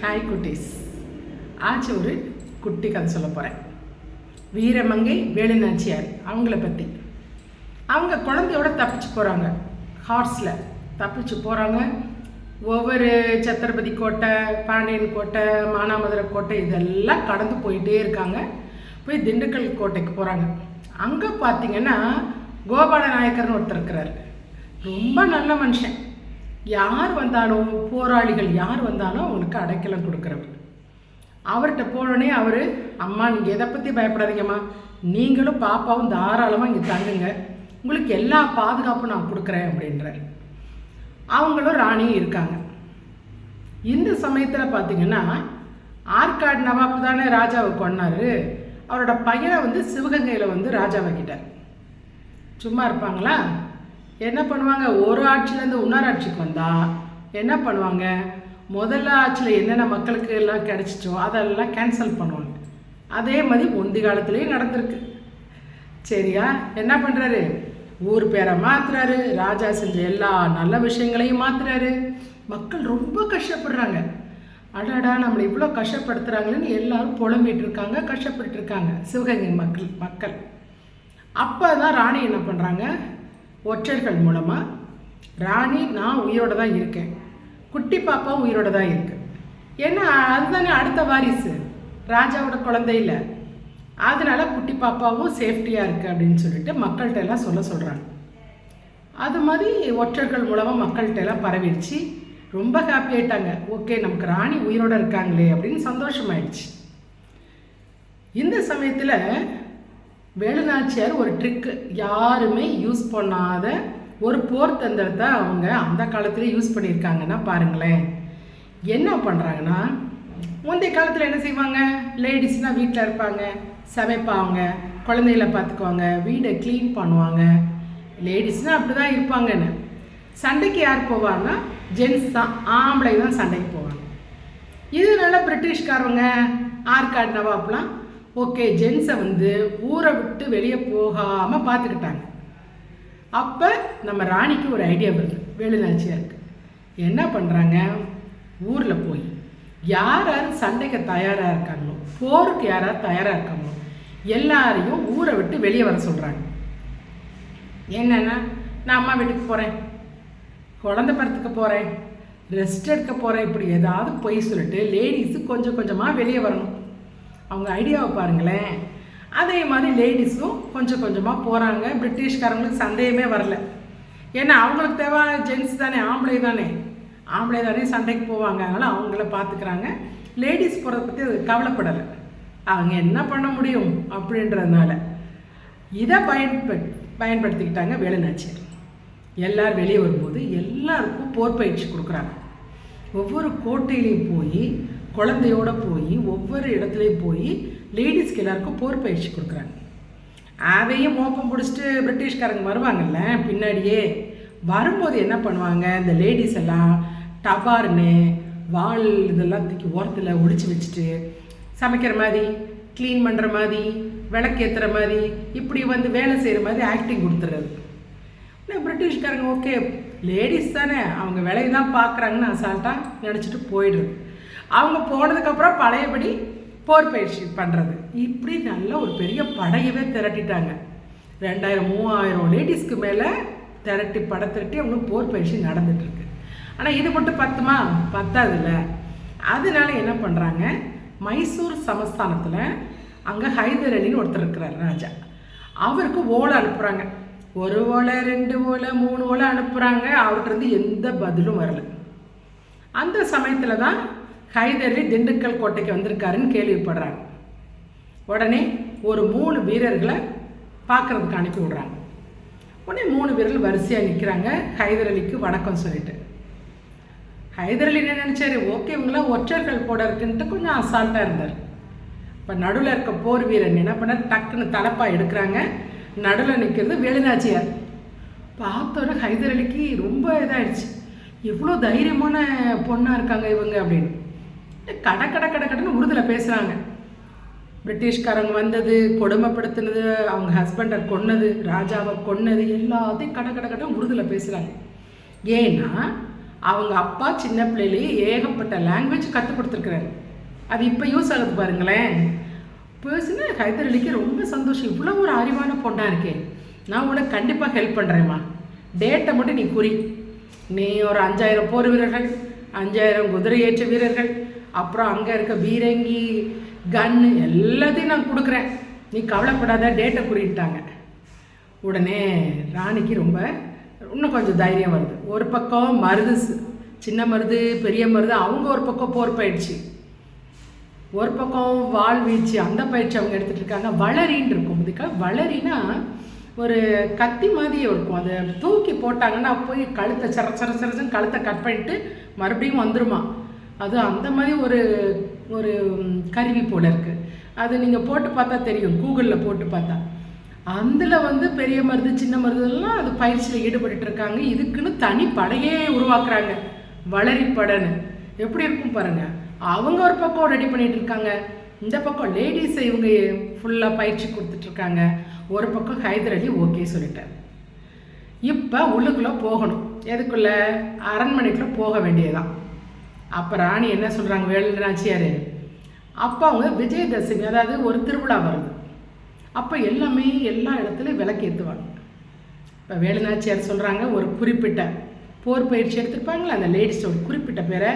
Hi குட்டீஸ். ஆச்சு ஒரு குட்டி கதை சொல்ல போகிறேன் வீரமங்கை வேலுநாச்சியார் அவங்கள பற்றி அவங்க குழந்தையோட தப்பிச்சு போகிறாங்க ஹார்ஸில் தப்பிச்சு போகிறாங்க ஒவ்வொரு சத்திரபதி கோட்டை பாண்டியன் கோட்டை மானாமதுரை கோட்டை இதெல்லாம் கடந்து போயிட்டே இருக்காங்க. போய் திண்டுக்கல் கோட்டைக்கு போகிறாங்க அங்கே பார்த்தீங்கன்னா கோபால நாயக்கர்னு ஒருத்தர் இருக்கிறார். ரொம்ப நல்ல மனுஷன். யார் வந்தாலும் போராளிகள் யார் வந்தாலும் அவங்களுக்கு அடைக்கலம் கொடுக்குறவர். அவர்கிட்ட போனோடனே அவர் அம்மா நீங்கள் எதை பற்றி பயப்படாதீங்கம்மா. நீங்களும் பாப்பாவும் தாராளமாக இங்கே தங்குங்க. உங்களுக்கு எல்லா பாதுகாப்பும் நான் கொடுக்குறேன் அப்படின்றார். அவங்களும் ராணியும் இருக்காங்க. இந்த சமயத்தில் பார்த்தீங்கன்னா ஆற்காடு நவாப் தானே ராஜாவை கொண்டார் அவரோட பையனை வந்து சிவகங்கையில் வந்து ராஜாவை கிட்டார் சும்மா இருப்பாங்களா? என்ன பண்ணுவாங்க? ஒரு ஆட்சியிலேருந்து இன்னொரு ஆட்சிக்கு வந்தால் என்ன பண்ணுவாங்க? முதல்ல ஆட்சியில் என்னென்ன மக்களுக்கு எல்லாம் கிடைச்சிச்சோ அதெல்லாம் கேன்சல் பண்ணுவாங்க. அதே மாதிரி முந்தி காலத்துலேயும் நடந்திருக்கு. சரியா? என்ன பண்ணுறாரு ஊர் பேரை மாத்துறாரு. ராஜா செஞ்ச எல்லா நல்ல விஷயங்களையும் மாற்றுறாரு மக்கள் ரொம்ப கஷ்டப்படுறாங்க. அடாடா நம்மளை இவ்வளோ கஷ்டப்படுத்துகிறாங்களேன்னு எல்லாரும் புலம்பிகிட்டு இருக்காங்க கஷ்டப்பட்டு இருக்காங்க. சிவகங்கை மக்கள் மக்கள். அப்போ தான் ராணி என்ன பண்ணுறாங்க ஒற்றர்கள் மூலமாக ராணி நான் உயிரோட தான் இருக்கேன். குட்டி பாப்பா உயிரோட தான் இருக்கு. ஏன்னா அதுதானே அடுத்த வாரிசு. ராஜாவோட குழந்தை இல்லை. அதனால குட்டி பாப்பாவும் சேஃப்டியாக இருக்குது அப்படின்னு சொல்லிட்டு மக்கள்கிட்ட எல்லாம் சொல்ல சொல்கிறாங்க அது மாதிரி ஒற்றர்கள் மூலமாக மக்கள்கிட்ட எல்லாம் பரவிடுச்சு. ரொம்ப ஹாப்பி ஆயிட்டாங்க. ஓகே நமக்கு ராணி உயிரோட இருக்காங்களே அப்படின்னு சந்தோஷமாயிடுச்சு. இந்த சமயத்தில் வேலுநாச்சியார் ஒரு ட்ரிக்கு யாருமே யூஸ் பண்ணாத ஒரு போர் தந்திரத்தை அவங்க அந்த காலத்துல யூஸ் பண்ணியிருக்காங்கன்னா பாருங்களேன். என்ன பண்ணுறாங்கன்னா முந்தைய காலத்தில் என்ன செய்வாங்க? லேடிஸ்னால் வீட்டில் இருப்பாங்க சமைப்பாங்க குழந்தைகளை பார்த்துக்குவாங்க வீடை க்ளீன் பண்ணுவாங்க. லேடிஸ்னால் அப்படி தான் இருப்பாங்கன்னு. சண்டைக்கு யார் போவாங்கன்னா ஜென்ஸ் தான் ஆம்பளை தான் சண்டைக்கு போவாங்க. இதனால பிரிட்டிஷ்காரவங்க ஆற்காடு நவாப்லாம் ஓகே ஜென்ஸை வந்து ஊரை விட்டு வெளியே போகாமல் பார்த்துக்கிட்டாங்க. அப்போ நம்ம ராணிக்கு ஒரு ஐடியா வருது. வேலுநாச்சியாருக்கு. என்ன பண்ணுறாங்க ஊரில் போய் யார் யார் சண்டைக்கு தயாராக இருக்காங்களோ போருக்கு யார் யார் தயாராக இருக்காங்களோ எல்லாரையும் ஊரை விட்டு வெளியே வர சொல்கிறாங்க என்னென்னா நான் அம்மா வீட்டுக்கு போகிறேன் குழந்த படத்துக்கு போகிறேன் ரெஸ்ட் எடுக்க போகிறேன் இப்படி ஏதாவது பொய் சொல்லிட்டு லேடிஸு கொஞ்சம் கொஞ்சமாக வெளியே வரணும். அவங்க ஐடியாவை பாருங்களேன். அதே மாதிரி லேடிஸும் கொஞ்சம் கொஞ்சமாக போகிறாங்க பிரிட்டிஷ்காரங்களுக்கு சந்தேகமே வரல. ஏன்னா அவங்களுக்கு தேவை ஜென்ஸ் தானே ஆம்பளை தானே. ஆம்பளை தானே சண்டைக்கு போவாங்க. அதனால் அவங்கள பார்த்துக்கிறாங்க லேடிஸ் போகிறத பற்றி அது கவலைப்படலை. அவங்க என்ன பண்ண முடியும் அப்படின்றதுனால. இதை பயன்பட் பயன்படுத்திக்கிட்டாங்க வேலுநாச்சியார். எல்லாரும் வெளியே வரும்போது எல்லாருக்கும் போர் பயிற்சி கொடுக்குறாங்க. ஒவ்வொரு கோட்டையிலையும் போய் குழந்தையோட போய் ஒவ்வொரு இடத்துலையும் போய் லேடிஸ்க்கு எல்லாருக்கும் போர் பயிற்சி கொடுக்குறாங்க. அதையும் மோப்பம் பிடிச்சிட்டு பிரிட்டிஷ்காரங்க வருவாங்கல்ல பின்னாடியே. வரும்போது என்ன பண்ணுவாங்க இந்த லேடிஸ் எல்லாம் டபார்னு வால் இதெல்லாம் தூக்கி ஓரத்தில் ஒடிச்சு வச்சுட்டு சமைக்கிற மாதிரி க்ளீன் பண்ணுற மாதிரி விளக்கேற்றுற மாதிரி இப்படி வந்து வேலை செய்கிற மாதிரி ஆக்டிங் கொடுத்துறது. இல்லை பிரிட்டிஷ்காரங்க ஓகே லேடிஸ் தானே அவங்க வேலையை தான் பார்க்குறாங்கன்னு அசால்ட்டாக நினச்சிட்டு போயிடுறது. அவங்க போனதுக்கப்புறம் பழையபடி போர் பயிற்சி பண்ணுறது இப்படி நல்ல ஒரு பெரிய படையவே திரட்டிட்டாங்க. ரெண்டாயிரம் மூவாயிரம் லேடிஸ்க்கு மேலே திரட்டி பட திரட்டி அவங்க போர் பயிற்சி நடந்துட்டுருக்கு. ஆனால் இது மட்டும் பத்துமா? பத்தாதுல்ல. அதனால என்ன பண்ணுறாங்க மைசூர் சமஸ்தானத்தில் அங்கே ஹைதர் அலின்னு ஒருத்தர் இருக்கிறார் ராஜா. அவருக்கு ஓலை அனுப்புகிறாங்க ஒரு ஓலை ரெண்டு ஓலை மூணு ஓலை அனுப்புகிறாங்க அவர்கிட்ட எந்த பதிலும் வரல. அந்த சமயத்தில் தான் ஹைதர் அலி திண்டுக்கல் கோட்டைக்கு வந்திருக்காருன்னு கேள்விப்படுறாங்க. உடனே ஒரு மூணு வீரர்களை பார்க்குறதுக்கு அனுப்பி விடுறாங்க. உடனே மூணு வீரர்கள் வரிசையாக நிற்கிறாங்க ஹைதர் அலிக்கு வணக்கம் சொல்லிட்டு. ஹைதர் அலி என்ன நினச்சாரு? ஓகே இவங்களாம் ஒற்றர்கள் போட இருக்குன்ட்டு கொஞ்சம் அசால்ட்டாக இருந்தார். இப்போ நடுவில் இருக்க போர் வீரன் என்ன பண்ண டக்குன்னு தலைப்பாக எடுக்கிறாங்க. நடுவில் நிற்கிறது வேலுநாச்சியார். பார்த்தோன்னே ஹைதர் அலிக்கு ரொம்ப இதாகிடுச்சு எவ்வளோ தைரியமான பொண்ணாக இருக்காங்க இவங்க அப்படின்னு. கட கட கட கடன்னு உருதில் பேசுகிறாங்க பிரிட்டிஷ்காரங்க வந்தது கொடுமைப்படுத்தினது அவங்க ஹஸ்பண்டை கொன்னது ராஜாவை கொன்னது எல்லாத்தையும் கட கட கட உருதில் பேசுகிறாங்க ஏன்னா அவங்க அப்பா சின்ன பிள்ளையிலேயே ஏகப்பட்ட லாங்குவேஜ் கற்றுக் கொடுத்துருக்குறாரு. அது இப்போ யூஸ் ஆகுது பாருங்களேன். பேசுனா ஹைதர் அலிக்கு ரொம்ப சந்தோஷம். இவ்வளோ ஒரு அறிவான பொண்ணாக இருக்கேன் நான் உனக்கு கண்டிப்பாக ஹெல்ப் பண்ணுறேம்மா டேட்டை மட்டும் நீ குறி. நீ ஒரு அஞ்சாயிரம் போர் வீரர்கள் அஞ்சாயிரம் குதிரை ஏற்ற வீரர்கள் அப்புறம் அங்கே இருக்க பீரங்கி கன்னு எல்லாத்தையும் நான் கொடுக்குறேன். நீ கவலைப்படாத டேட்டை குறிட்டாங்க உடனே ராணிக்கு ரொம்ப இன்னும் கொஞ்சம் தைரியம் வருது. ஒரு பக்கம் மருது சின்ன மருது பெரிய மருது அவங்க ஒரு பக்கம் போர் பயிற்சி. ஒரு பக்கம் வாள் வீச்சு அந்த பயிற்சி அவங்க எடுத்துகிட்டு இருக்காங்க. வளரின்னு இருக்கும். இதுக்காக வளரினா ஒரு கத்தி மாதிரி இருக்கும். அதை தூக்கி போட்டாங்கன்னா போய் கழுத்தை சர சர சரசன்னு கழுத்தை கட் பண்ணிட்டு மறுபடியும் வந்துருமா. அது அந்த மாதிரி ஒரு ஒரு கருவி போல இருக்குது அது நீங்கள் போட்டு பார்த்தா தெரியும் கூகுளில் போட்டு பார்த்தா. அதில் வந்து பெரிய மருது சின்ன மருதுலாம் அது பயிற்சியில் ஈடுபட்டுட்டு இருக்காங்க. இதுக்குன்னு தனி படையே உருவாக்குறாங்க. வளரி எப்படி இருக்கும் பாருங்க. அவங்க ஒரு பக்கம் ரெடி பண்ணிட்டு இருக்காங்க. இந்த பக்கம் லேடிஸ் இவங்க ஃபுல்லாக பயிற்சி கொடுத்துட்ருக்காங்க ஒரு பக்கம் ஹைதர் அலி ஓகே சொல்லிட்டார். இப்போ உள்ளுக்குள்ளே போகணும். எதுக்குள்ளே? அரண்மனைக்குள்ளே போக வேண்டியதுதான். அப்போ ராணி என்ன சொல்கிறாங்க வேலுநாச்சியார் அப்போ அவங்க விஜயதசமி அதாவது ஒரு திருவிழா வருது. அப்போ எல்லாமே எல்லா இடத்துலையும் விளக்கேற்றுவாங்க இப்போ வேலுநாச்சியார் சொல்கிறாங்க ஒரு குறிப்பிட்ட போர் பயிற்சி எடுத்திருப்பாங்களே அந்த லேடிஸ் ஒரு குறிப்பிட்ட பேரை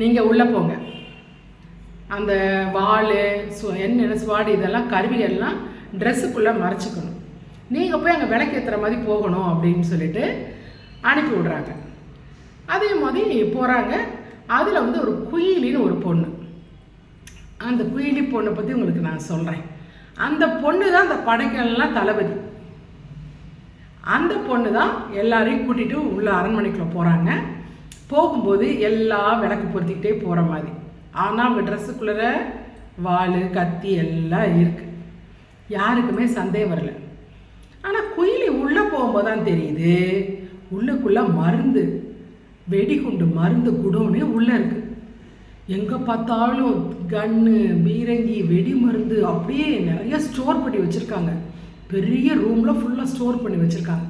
நீங்கள் உள்ளே போங்க. அந்த வாள் சு என்ன சுவாடு இதெல்லாம் கருவிகள்லாம் ட்ரெஸ்ஸுக்குள்ளே மறைச்சிக்கணும். நீங்கள் போய் அங்கே விளக்கேற்றுற மாதிரி போகணும் அப்படின்னு சொல்லிட்டு அனுப்பி விடுறாங்க. அதே மாதிரி போகிறாங்க அதில் வந்து ஒரு குயிலின்னு ஒரு பொண்ணு. அந்த குயிலி பொண்ணை பற்றி உங்களுக்கு நான் சொல்கிறேன் அந்த பொண்ணு தான் அந்த படைக்கெல்லாம் தளபதி. அந்த பொண்ணு தான் எல்லாரையும் கூட்டிகிட்டு உள்ள அரண்மனைக்குள்ளே போகிறாங்க போகும்போது எல்லா விளக்கு பொருத்திக்கிட்டே போகிற மாதிரி. ஆனால் அவங்க ட்ரெஸ்ஸுக்குள்ளே வாள் கத்தி எல்லாம் இருக்குது யாருக்குமே சந்தேகம் வரல. ஆனால் குயிலி உள்ளே போகும்போது தான் தெரியுது. உள்ளுக்குள்ளே மருந்து வெடிகுண்டு மருந்து குடோனே உள்ளே இருக்குது எங்கே பார்த்தாலும் கன்னு பீரங்கி வெடி மருந்து அப்படியே நிறைய ஸ்டோர் பண்ணி வச்சுருக்காங்க. பெரிய ரூமில் ஃபுல்லாக ஸ்டோர் பண்ணி வச்சுருக்காங்க.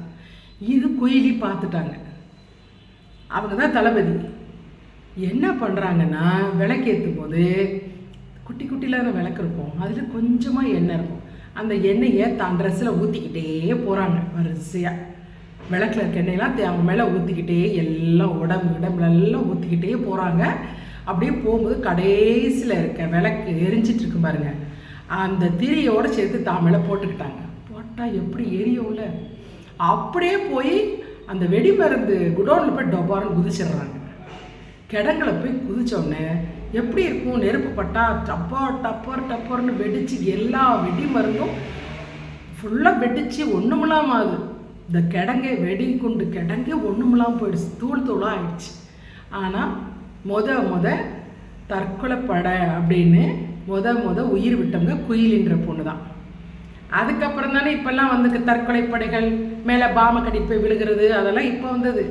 இது குயிலி பார்த்துட்டாங்க. அவங்க தான் தளபதி. என்ன பண்ணுறாங்கன்னா விளக்கேற்றும் போது குட்டி குட்டியிலான விளக்கு இருக்கும். அதில் கொஞ்சமாக எண்ணெய் இருக்கும். அந்த எண்ணெயை தான் ட்ரெஸ்ஸில் ஊற்றிக்கிட்டே போகிறாங்க வரிசையாக விளக்கில் இருக்க எண்ணெயெல்லாம் அவங்க மேலே ஊற்றிக்கிட்டே எல்லாம் உடம்பு உடம்புலெல்லாம் ஊற்றிக்கிட்டே போகிறாங்க அப்படியே போகும்போது கடைசியில் இருக்க விளக்கு எரிஞ்சிட்டு இருக்கு பாருங்க. அந்த திரியோடு சேர்த்து தான் மேலே போட்டுக்கிட்டாங்க. போட்டால் எப்படி எரியும்ல? அப்படியே போய் அந்த வெடி மருந்து குடோனில் போய் டொபார்னு குதிச்சிடுறாங்க. கிடங்குல போய் குதிச்சோடனே எப்படி இருக்கும்? நெருப்பு பட்டா டப்பா டப்பர் டப்பர்னு வெடிச்சு எல்லா வெடி மருந்தும் ஃபுல்லாக வெடிச்சு ஒன்றுமில்லாம ஆகுது. இந்த கிடங்க வெடி குண்டு கிடங்க ஒன்றுமெல்லாம் போயிடுச்சு. தூள் தூளாக ஆயிடுச்சு. ஆனால் முத முத தற்கொலைப்படை அப்படின்னு முத முத உயிர் விட்டவங்க குயிலின்ற பொண்ணு தான் அதுக்கப்புறம் தானே இப்போல்லாம் வந்து தற்கொலை படைகள் மேலே பாம கடிப்பு விழுகிறது அதெல்லாம் இப்போ வந்தது.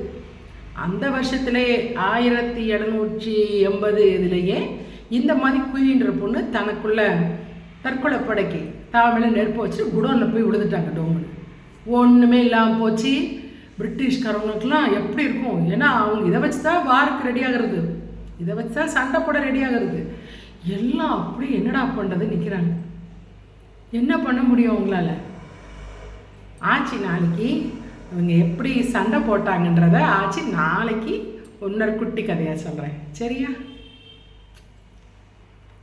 அந்த வருஷத்துலேயே ஆயிரத்தி எழுநூற்றி எண்பது இதுலேயே இந்த மாதிரி குயிலின்ற பொண்ணு தனக்குள்ள தற்கொலை படைக்கு தாமில நெருப்பு வச்சு குடோனில் போய் விழுந்துட்டாங்க டோமுன்னு. ஒன்றுமே இல்லாமல் போச்சு. பிரிட்டிஷ்காரவங்களுக்குலாம் எப்படி இருக்கும்? ஏன்னா அவங்க இதை வச்சு தான் வாருக்கு ரெடி ஆகிறது. இதை வச்சு தான் சண்டை போட ரெடி ஆகுறது. எல்லாம் அப்படி என்னடா பண்ணுறது நிற்கிறாங்க என்ன பண்ண முடியும் அவங்களால? ஆச்சி நாளைக்கு அவங்க எப்படி சண்டை போட்டாங்கன்றத ஆச்சி நாளைக்கு இன்னொரு குட்டி கதையாக சொல்கிறேன் சரியா?